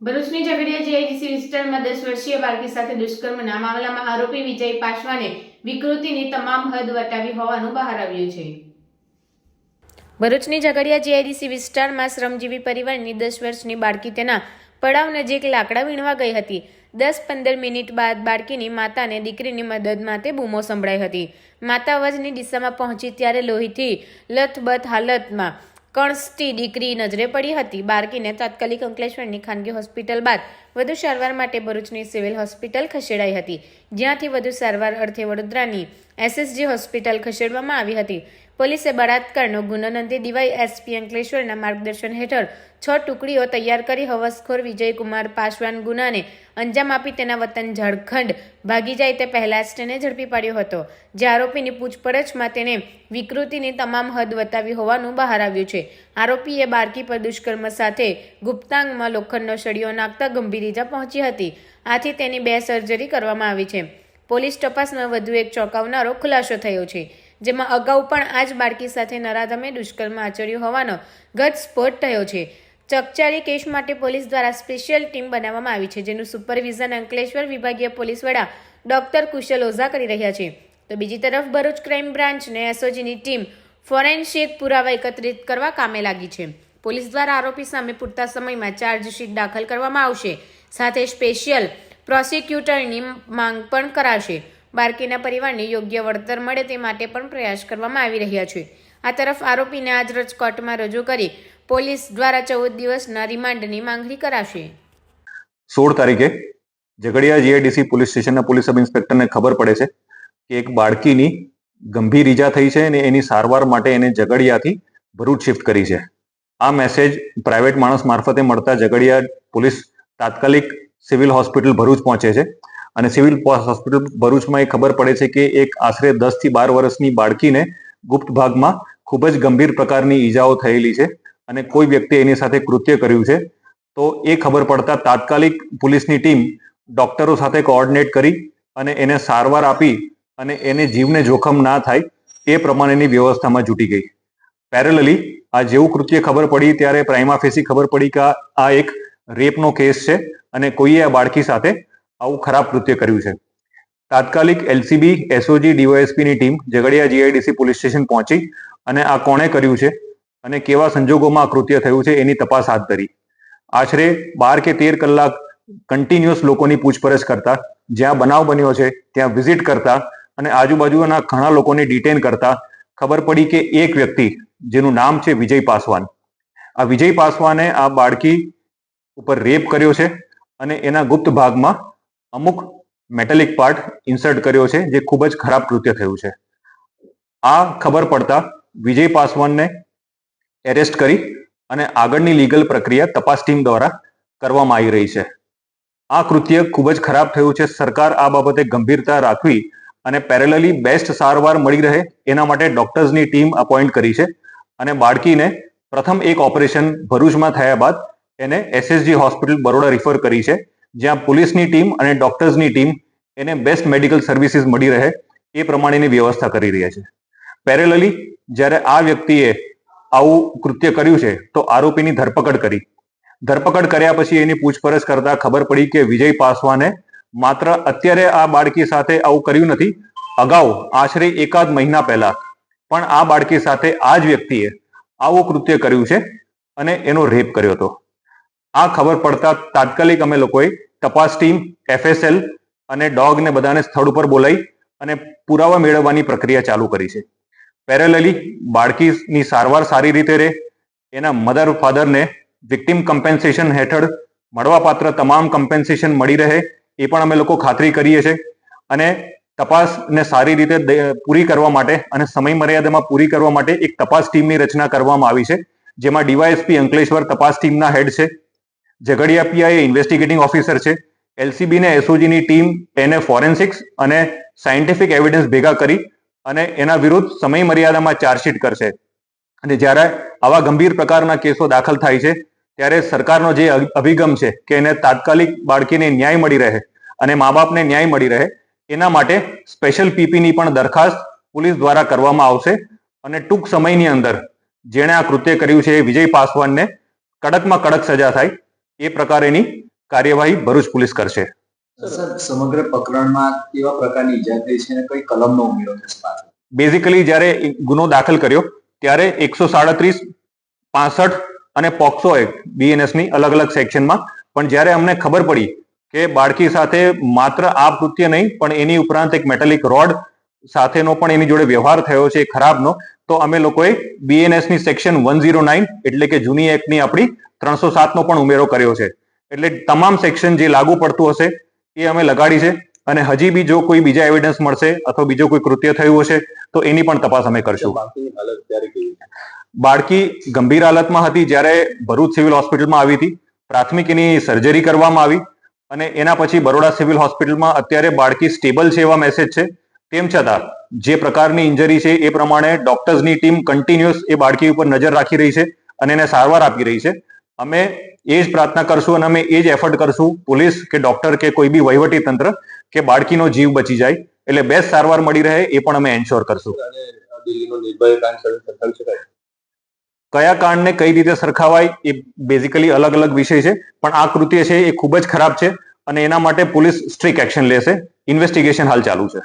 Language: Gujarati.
ભરૂચની ઝઘડિયા જીઆઈડીસી વિસ્તારમાં દસ વર્ષીય બાળકી સાથે દુષ્કર્મના મામલામાં આરોપી વિજય પાશવાને વિકૃતિની તમામ હદ વટાવી હોવાનું બહાર આવ્યું છે. ભરૂચની ઝઘડિયા જીઆઈડીસી વિસ્તારમાં શ્રમજીવી પરિવારની દસ વર્ષની બાળકી તેના પડાવ નજીક લાકડા વીણવા ગઈ હતી. દસ પંદર મિનિટ બાદ બાળકીની માતાને દીકરીની મદદ માટે બૂમો સંભળાઈ હતી. માતા અવાજની દિશામાં પહોંચી ત્યારે લોહીથી લથબથ હાલતમાં કણસતી દીકરી નજરે પડી હતી. બાળકીને તાત્કાલિક અંકલેશ્વરની ખાનગી હોસ્પિટલ બાદ વધુ સારવાર માટે ભરૂચની સિવિલ હોસ્પિટલ ખસેડાઈ હતી. જ્યાંથી વધુ સારવાર અર્થે વડોદરાની એસએસજી હોસ્પિટલ ખસેડવામાં આવી હતી. પોલીસે બળાત્કારનો ગુનો નોંધી ડીવાય એસપી અંકલેશ્વરના માર્ગદર્શન હેઠળ છ ટુકડીઓ તૈયાર કરી હવસખોર વિજયકુમાર પાસવાન ગુનાને અંજામ આપી તેના વતન ઝારખંડ ભાગી જાય તે પહેલા જ તેને ઝડપી પાડ્યો હતો. જે આરોપીની પૂછપરછમાં તેને વિકૃતિની તમામ હદ વતાવી હોવાનું બહાર આવ્યું છે. આરોપીએ બાળકી પર દુષ્કર્મ સાથે ગુપ્તાંગમાં લોખંડનો સળિયો નાખતા ગંભીર ઇજા પહોંચી હતી. આથી તેની બે સર્જરી કરવામાં આવી છે. પોલીસ તપાસમાં વધુ એક ચોંકાવનારો ખુલાસો થયો છે, જેમાં અગાઉ પણ આ જ બાળકી સાથે નરાધમે દુષ્કર્મ આચર્યું હોવાનો ઘટસ્ફોટ થયો છે. ચકચારી કેસ માટે પોલીસ દ્વારા સ્પેશિયલ ટીમ બનાવવામાં આવી છે, જેનું સુપરવિઝન અંકલેશ્વર વિભાગીય પોલીસ વડા ડોક્ટર કુશલ ઓઝા કરી રહ્યા છે. તો બીજી તરફ ભરૂચ ક્રાઇમ બ્રાન્ચ અને એસઓજીની ટીમ ફોરેન્સિક પુરાવા એકત્રિત કરવા કામે લાગી છે. પોલીસ દ્વારા આરોપી સામે પૂરતા સમયમાં ચાર્જશીટ દાખલ કરવામાં આવશે. સાથે સ્પેશિયલ પ્રોસિક્યુટરની માંગ પણ કરાશે. બાળકીના પરિવારને યોગ્ય વળતર મળે તે માટે પણ પ્રયાસ કરવામાં આવી રહ્યા છે. આ તરફ આરોપીને આજરોજ કોર્ટમાં રજૂ કરી પોલીસ દ્વારા ચૌદ દિવસના રિમાન્ડની માંગણી કરાશે. સોળ તારીખે ઝઘડિયા જીઆઈડીસી પોલીસ સ્ટેશનના પોલીસ સબ ઇન્સ્પેક્ટરને ખબર પડે છે કે એક બાળકીની ગંભીર ઈજા થઈ છે અને એની સારવાર માટે એને ઝઘડિયાથી ભરૂચ શિફ્ટ કરી છે. આ મેસેજ પ્રાઇવેટ માણસ મારફતે મળતા ઝઘડિયા પોલીસ તાત્કાલિક સિવિલ હોસ્પિટલ ભરૂચ પહોંચે છે. અને સિવિલ હોસ્પિટલ ભરૂચમાં એ ખબર પડે છે કે એક આશરે દસથી બાર વર્ષની બાળકીને ગુપ્ત ભાગમાં ખૂબ જ ગંભીર પ્રકારની ઈજાઓ થયેલી છે અને કોઈ વ્યક્તિ એની સાથે કૃત્ય કર્યું છે. તો એ ખબર પડતા તાત્કાલિક પોલીસની ટીમ ડોક્ટરો સાથે કોઓર્ડિનેટ કરી અને એને સારવાર આપી અને એને જીવને જોખમ ના થાય એ પ્રમાણેની વ્યવસ્થામાં જૂટી ગઈ. પેરેલલી આ જેવું કૃત્ય ખબર પડી ત્યારે પ્રાઇમા ફેસી ખબર પડી કે આ- એક રેપનો કેસ છે અને કોઈએ આ બાળકી સાથે આવું ખરાબ કૃત્ય કર્યું છે. તાત્કાલિક LCB, SOG, ડીવાયએસપીની team Jhagadiya GIDC police station પહોંચી અને આ કોણે કર્યું છે અને કેવા સંજોગોમાં આ કૃત્ય થયું છે એની તપાસ હાથ ધરી. આશરે બાર કે તેર કલાક કન્ટિન્યુઅસ લોકોની પૂછપરછ કરતા, જ્યાં બનાવ બન્યો છે ત્યાં વિઝિટ કરતા અને આજુબાજુના ઘણા લોકોને ડિટેન કરતા ખબર પડી કે એક વ્યક્તિ જેનું નામ છે વિજય પાસવાન. આ વિજય પાસવાને આ બાળકી ઉપર રેપ કર્યો છે અને એના ગુપ્ત ભાગમાં અમુક મેટેલિક પાર્ટ ઇન્સર્ટ કર્યો છે જે ખૂબ જ ખરાબ કૃત્ય થયું છે. આ ખબર પડતા વિજય પાસવાનને એરેસ્ટ કરી અને આગળની લીગલ પ્રક્રિયા તપાસ ટીમ દ્વારા કરવામાં આવી રહી છે. આ કૃત્ય ખૂબ જ ખરાબ થયું છે. સરકાર આ બાબતે ગંભીરતા રાખવી અને પેરેલલી બેસ્ટ સારવાર મળી રહે એના માટે ડોક્ટર્સની ટીમ અપોઇન્ટ કરી છે. અને બાળકીને પ્રથમ એક ઓપરેશન ભરૂચમાં થયા બાદ એને એસએસજી હોસ્પિટલ બરોડા રિફર કરી છે, જ્યાં પોલીસની ટીમ અને ડોક્ટર્સની ટીમ એને બેસ્ટ મેડિકલ સર્વિસીસ મળી રહે એ પ્રમાણેની વ્યવસ્થા કરી રહ્યા છે. પેરેલલી જ્યારે આ વ્યક્તિએ આવું કૃત્ય કર્યું છે, તો આરોપીની ધરપકડ કરી. ધરપકડ કર્યા પછી એની પૂછપરછ કરતા ખબર પડી કે વિજય પાસવાને માત્ર અત્યારે આ બાળકી સાથે આવું કર્યું નથી. અગાઉ, આશરે એકાદ મહિના પહેલા પણ આ બાળકી સાથે આ જ વ્યક્તિએ આવું કૃત્ય કર્યું છે અને એનો રેપ કર્યો હતો. આ ખબર પડતા તાત્કાલિક અમે લોકોએ તપાસ ટીમ એફએસએલ અને ડોગને બધાને સ્થળ ઉપર બોલાવી અને પુરાવા મેળવવાની પ્રક્રિયા ચાલુ કરી છે. પેરેલલી બાળકીની સારવાર સારી રીતે રહે. એના મધર ફાધરને વિક્ટિમ કમ્પેન્સેશન હેઠળ મળવાપાત્ર તમામ કમ્પેન્સેશન મળી રહે એ પણ અમે લોકો ખાતરી કરીએ છીએ. અને તપાસને સારી રીતે પૂરી કરવા માટે અને સમય મર્યાદામાં પૂરી કરવા માટે એક તપાસ ટીમની રચના કરવામાં આવી છે, જેમાં ડીવાયએસપી અંકલેશ્વર તપાસ ટીમના હેડ છે, ઝઘડિયા પીઆઈ ઇન્વેસ્ટિગેટિંગ ઓફિસર છે એલસીબી ને એસઓજીની ટીમ, એને ફોરેન્સિક્સ અને સાયન્ટિફિક એવિડન્સ ભેગા કરી અને એના વિરુદ્ધ સમય મર્યાદામાં ચાર્જશીટ કરશે. અને જ્યારે આવા ગંભીર પ્રકારના કેસો દાખલ થાય છે, ત્યારે સરકારનો જે અભિગમ છે કે એને તાત્કાલિક બાળકીને ન્યાય મળી રહે અને મા બાપને ન્યાય મળી રહે એના માટે સ્પેશિયલ પીપીની પણ દરખાસ્ત પોલીસ દ્વારા કરવામાં આવશે અને ટૂંક સમયની અંદર જેણે આ કૃત્ય કર્યું છે એ વિજય પાસવાનને કડકમાં કડક સજા થાય એ પ્રકારેની કાર્યવાહી ભરૂચ પોલીસ કરશે. સમગ્ર પ્રકરણમાં કેવા પ્રકારની ઈજા થઈ છે અને કઈ કલમનો ઉમેરો થશે બેઝિકલી જ્યારે ગુનો દાખલ કર્યો ત્યારે એકસો સાડત્રીસ પાસઠ અને પોક્સો એક્ટ બીએનએસની અલગ અલગ સેક્શનમાં પણ જ્યારે અમને ખબર પડી કે બાળકી સાથે માત્ર આ કૃત્ય નહીં, પણ એની ઉપરાંત એક મેટાલિક રોડ સાથેનો પણ એની જોડે વ્યવહાર થયો છે, ખરાબનો. તો અમે લોકોએ બીએનએસની સેક્શન વન ઝીરો નાઇન એટલે કે જૂની એક્ટની આપણી ત્રણસો સાતનો પણ ઉમેરો કર્યો છે. એટલે તમામ સેક્શન જે લાગુ પડતું હશે એ અમે લગાડી છે અને હજી બી જો કોઈ બીજા એવિડન્સ મળશે અથવા બીજો કોઈ કૃત્ય થયું હશે, તો એની પણ તપાસ અમે કરશું. બાળકી ગંભીર હાલતમાં હતી જ્યારે ભરૂચ સિવિલ હોસ્પિટલમાં આવી હતી. પ્રાથમિક એની સર્જરી કરવામાં આવી. અને એના પછી બરોડા સિવિલ હોસ્પિટલમાં અત્યારે બાળકી સ્ટેબલ છે એવા મેસેજ છે. તેમ છતાં, જે પ્રકારની ઇન્જરી છે એ પ્રમાણે ડોક્ટર્સની ટીમ કન્ટિન્યુઅસ એ બાળકી ઉપર નજર રાખી રહી છે અને એને સારવાર આપી રહી છે. અમે એ જ પ્રાર્થના કરશું અને અમે એ જ એફર્ટ કરશું પોલીસ કે ડોક્ટર કે કોઈ બી વહીવટી તંત્ર કે બાળકીનો જીવ બચી જાય. એટલે બેસ્ટ સારવાર મળી રહે એ પણ અમે એન્શ્યોર કરશું. કયા કાંડને કઈ રીતે સરખાવાય એ બેઝિકલી અલગ અલગ વિષય છે. પણ આ કૃત્ય છે એ ખૂબ જ ખરાબ છે અને એના માટે પોલીસ સ્ટ્રિક્ટ એક્શન લેશે. ઇન્વેસ્ટિગેશન હાલ ચાલુ છે.